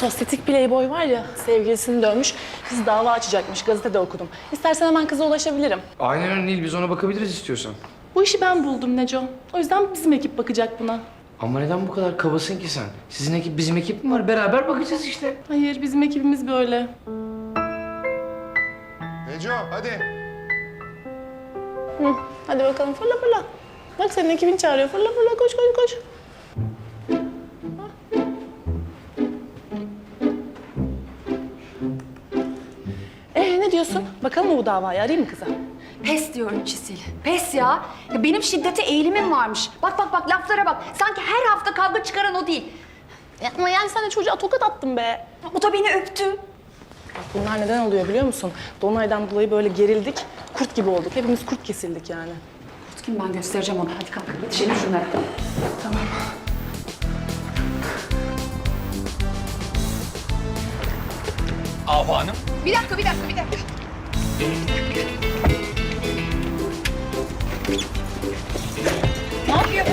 sosyetik playboy var ya sevgilisini dövmüş. Kız dava açacakmış gazetede okudum. İstersen hemen kıza ulaşabilirim. Aynen öyle Nil biz ona bakabiliriz istiyorsan. Bu işi ben buldum Neco. O yüzden bizim ekip bakacak buna. Ama neden bu kadar kabasın ki sen? Sizin ekip bizim ekip mi var? Beraber bakacağız işte. Hayır bizim ekibimiz böyle. Neco hadi. Hı, hadi bakalım fırla fırla. Bak senin ekibin çağırıyor. Fırla fırla koş koş koş. Diyorsun? Bakalım mı bu davayı? Arayayım mı kıza? Pes diyorum Çisil. Pes ya. ya. Benim şiddete eğilimim varmış. Bak bak bak laflara bak. Sanki her hafta kavga çıkaran o değil. Ya, ama yani sen de çocuğa tokat attın be. O da beni öptü. Bak bunlar neden oluyor biliyor musun? Dolunaydan dolayı böyle gerildik. Kurt gibi olduk. Hepimiz kurt kesildik yani. Kim ben göstereceğim ona. Hadi kalk yetişelim şunlara. Ahu Hanım. Bir dakika bir dakika bir dakika. Ne yapıyor?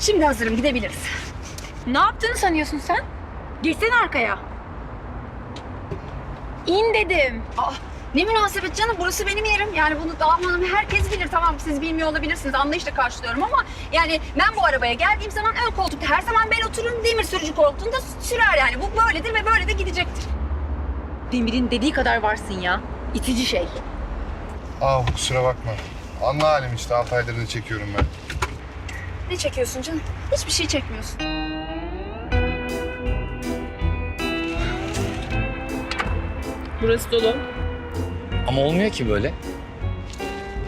Şimdi hazırım gidebiliriz. Ne yaptığını sanıyorsun sen? Geçsene arkaya. İn dedim. Aa, ne münasebet canım burası benim yerim. Yani bunu davanım herkes bilir. Tamam siz bilmiyor olabilirsiniz. Anlayışla karşılıyorum ama yani ben bu arabaya geldiğim zaman ön koltukta her zaman ben otururum. Demir sürücü koltuğunda sürer yani. Bu böyledir ve böyle de gidecektir. Demir'in dediği kadar varsın ya. İtici şey. Aa kusura bakma. Anla halim işte altı aydır çekiyorum ben. Ne çekiyorsun canım? Hiçbir şey çekmiyorsun. Burası dolu. Ama olmuyor ki böyle.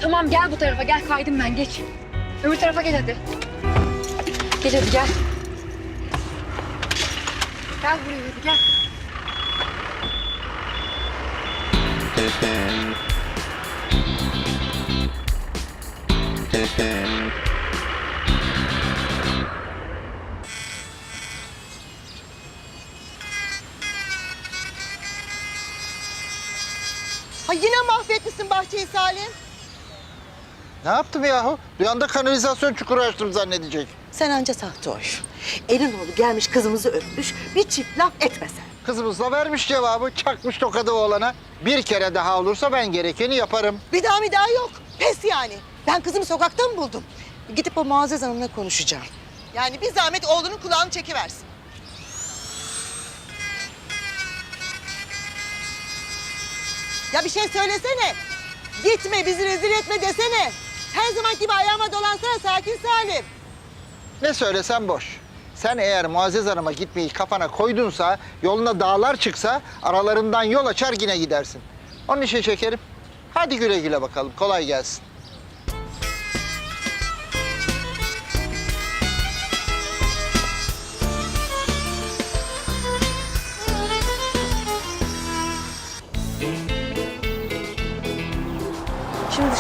Tamam gel bu tarafa gel kaydım ben geç. Öbür tarafa gel hadi. Gel hadi gel. Gel buraya hadi gel. Ha yine mahvetmişsin bahçeyi Salim. Ne yaptım yahu? Rüyanda kanalizasyon çukuru açtım zannedecek. Sen anca sahte oy. Elinoğlu gelmiş kızımızı öpmüş. Bir çift laf etmesen. Kızımız da vermiş cevabı, çakmış tokadı oğlana. Bir kere daha olursa ben gerekeni yaparım. Bir daha bir daha yok. Pes yani. Ben kızımı sokakta mı buldum? Gidip o Muazzez Hanım'la konuşacağım. Yani bir zahmet oğlunun kulağını çekiversin. Ya bir şey söylesene. Gitme bizi rezil etme desene. Her zaman gibi ayağıma dolansana sakin Salim. Ne söylesem boş. Sen eğer Muazzez Hanım'a gitmeyi kafana koydunsa, yoluna dağlar çıksa aralarından yol açar yine gidersin. Onun için şekerim. Hadi güle güle bakalım. Kolay gelsin.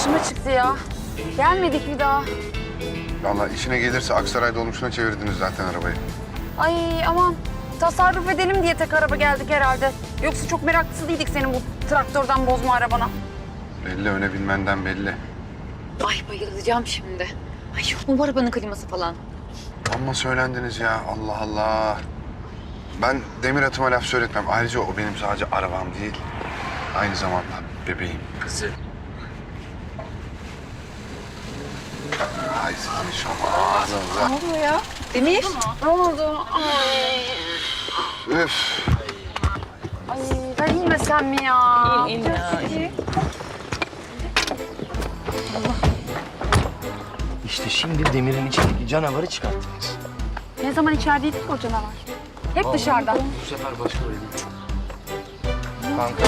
Dışıma çıktı ya. Gelmedik bir daha. Vallahi işine gelirse Aksaray dolmuşuna çevirdiniz zaten arabayı. Ay aman tasarruf edelim diye tek araba geldik herhalde. Yoksa çok meraklısı değildik senin bu traktörden bozma arabana. Belli öne binmenden belli. Ay bayılacağım şimdi. Ay yok mu bu arabanın kliması falan? Amma söylendiniz ya Allah Allah. Ben demir atıma laf söyletmem. Ayrıca o benim sadece arabam değil. Aynı zamanda bebeğim. Kızı. Ay sizin şu ağzınıza. oluyor ya? Demir. Ne oldu? Üf. Ay ben inmesem mi ya? İn, in ya. İşte şimdi demirin içindeki canavarı çıkarttınız. Ne zaman içerideydik o canavar? Hep dışarıda. Bu sefer başka öyle. Kanka.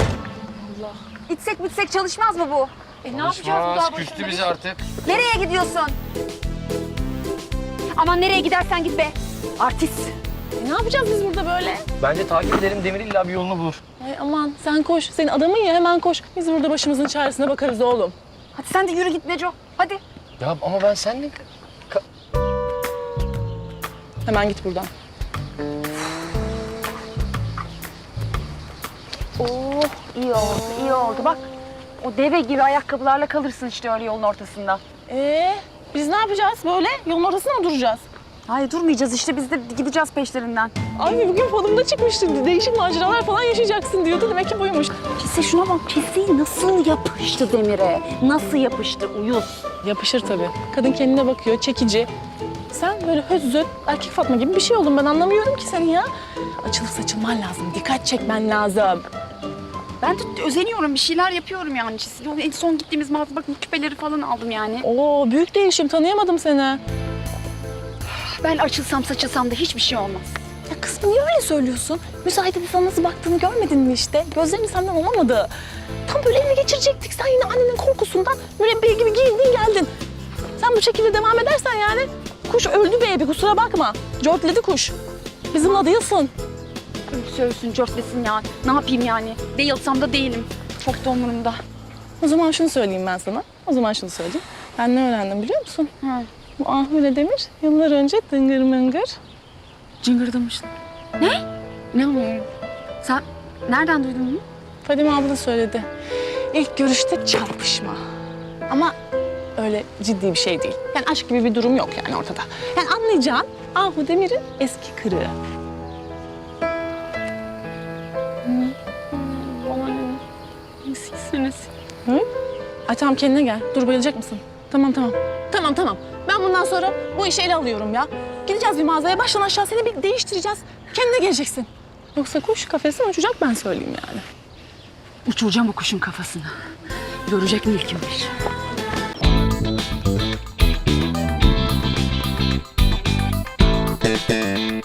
İçsek bitsek çalışmaz mı bu? E ne yapacağız bu daha küstü bizi artık. Nereye gidiyorsun? Aman nereye gidersen git be. Artist. E, ne yapacağız biz burada böyle? Bence takip edelim Demir illa bir yolunu bulur. Ay aman sen koş. Senin adamın ya hemen koş. Biz burada başımızın çaresine bakarız oğlum. Hadi sen de yürü git Neco. Hadi. Ya ama ben seninle... Hemen git buradan. Oh iyi oldu iyi oldu bak. O deve gibi ayakkabılarla kalırsın işte öyle yolun ortasında. Ee, biz ne yapacağız böyle? Yolun ortasına mı duracağız? Hayır durmayacağız işte biz de gideceğiz peşlerinden. Abi bugün falımda çıkmıştı. Değişik maceralar falan yaşayacaksın diyordu. Demek ki buymuş. Pisi şuna bak pisi nasıl yapıştı demire. Nasıl yapıştı uyuz. Yapışır tabii. Kadın kendine bakıyor, çekici. Sen böyle höz zöt, erkek Fatma gibi bir şey oldun. Ben anlamıyorum ki seni ya. Açılıp saçılman lazım, dikkat çekmen lazım. Ben de özeniyorum bir şeyler yapıyorum yani. En son gittiğimiz mağaza bakın küpeleri falan aldım yani. Oo, büyük değişim. Tanıyamadım seni. Ben açılsam saçılsam da hiçbir şey olmaz. Ya kızım niye öyle söylüyorsun? Müsaadenle sana nasıl baktığını görmedin mi işte? Gözlerin senden olamadı. Tam böyle ele geçirecektik. Sen yine annenin korkusundan mürebbiye gibi giyindin geldin. Sen bu şekilde devam edersen yani kuş öldü baby kusura bakma. Cortledi kuş. Bizimle değilsin. Ölsün ölsün cörtlesin ya. Ne yapayım yani? Değilsem da değilim. Çok da umurumda. O zaman şunu söyleyeyim ben sana. O zaman şunu söyleyeyim. Ben ne öğrendim biliyor musun? Hı. Bu Ahmet Demir yıllar önce dıngır mıngır. Cıngırdamışsın. Ne? Ne anlıyorum? Sen nereden duydun bunu? Fadime abla söyledi. İlk görüşte çarpışma. Ama öyle ciddi bir şey değil. Yani aşk gibi bir durum yok yani ortada. Yani anlayacağın Ahu Demir'in eski kırığı. Eskisiniz. Hı? Ay tamam kendine gel. Dur bayılacak mısın? Tamam tamam. Tamam tamam. Ben bundan sonra bu işi ele alıyorum ya. Gideceğiz bir mağazaya baştan aşağı seni bir değiştireceğiz. Kendine geleceksin. Yoksa kuş kafesten uçacak ben söyleyeyim yani. Uçuracağım o kuşun kafasını. Görecek mi kimmiş? Thank